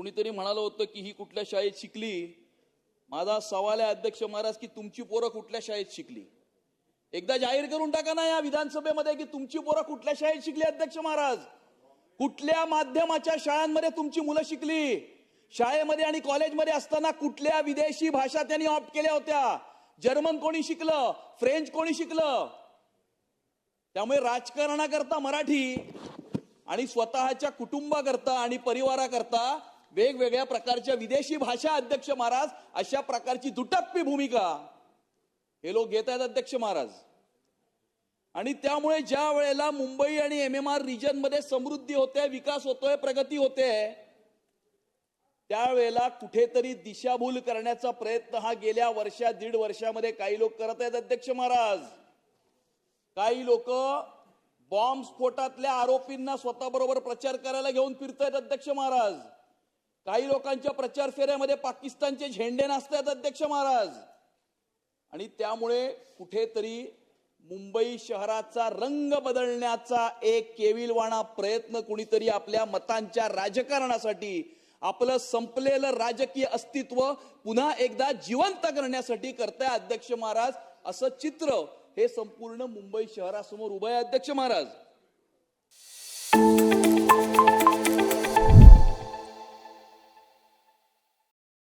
कुणीतरी म्हणालं होतं की ही कुठल्या शाळेत शिकली? माझा सवाल आहे अध्यक्ष महाराज की तुमची पोरं कुठल्या शाळेत शिकली? एकदा जाहीर करून टाका ना या विधानसभेमध्ये की तुमची पोरं कुठल्या शाळेत शिकली अध्यक्ष महाराज? कुठल्या माध्यमाच्या शाळांमध्ये तुमची मुलं शिकली? शाळेमध्ये आणि कॉलेजमध्ये असताना कुठल्या विदेशी भाषा त्यांनी ऑप्ट केल्या होत्या? जर्मन कोणी शिकलं? फ्रेंच कोणी शिकलं? त्यामुळे राजकारणाकरता मराठी आणि स्वतःच्या कुटुंबाकरता आणि परिवाराकरता वेगवेगळ्या प्रकारच्या विदेशी भाषा अध्यक्ष महाराज अशा प्रकारची दुटप्पी भूमिका हे लोक घेत आहेत अध्यक्ष महाराज. आणि त्यामुळे ज्या वेळेला मुंबई आणि एम एम आर रिजनमध्ये समृद्धी होते विकास होतोय प्रगती होते त्यावेळेला कुठेतरी दिशाभूल करण्याचा प्रयत्न हा गेल्या वर्षा दीड वर्षामध्ये काही लोक करत आहेत अध्यक्ष महाराज. काही लोक बॉम्ब स्फोटातल्या आरोपींना स्वतःबरोबर प्रचार करायला घेऊन फिरतायत अध्यक्ष महाराज. काही लोकांच्या प्रचार फेऱ्यामध्ये पाकिस्तानचे झेंडे नाचतायत अध्यक्ष महाराज. आणि त्यामुळे कुठेतरी मुंबई शहराचा रंग बदलण्याचा एक केविलवाणा प्रयत्न कुणीतरी आपल्या मतांच्या राजकारणासाठी आपलं संपलेलं राजकीय अस्तित्व पुन्हा एकदा जिवंत करण्यासाठी करताय अध्यक्ष महाराज. असं चित्र हे संपूर्ण मुंबई शहरासमोर उभं आहे अध्यक्ष महाराज.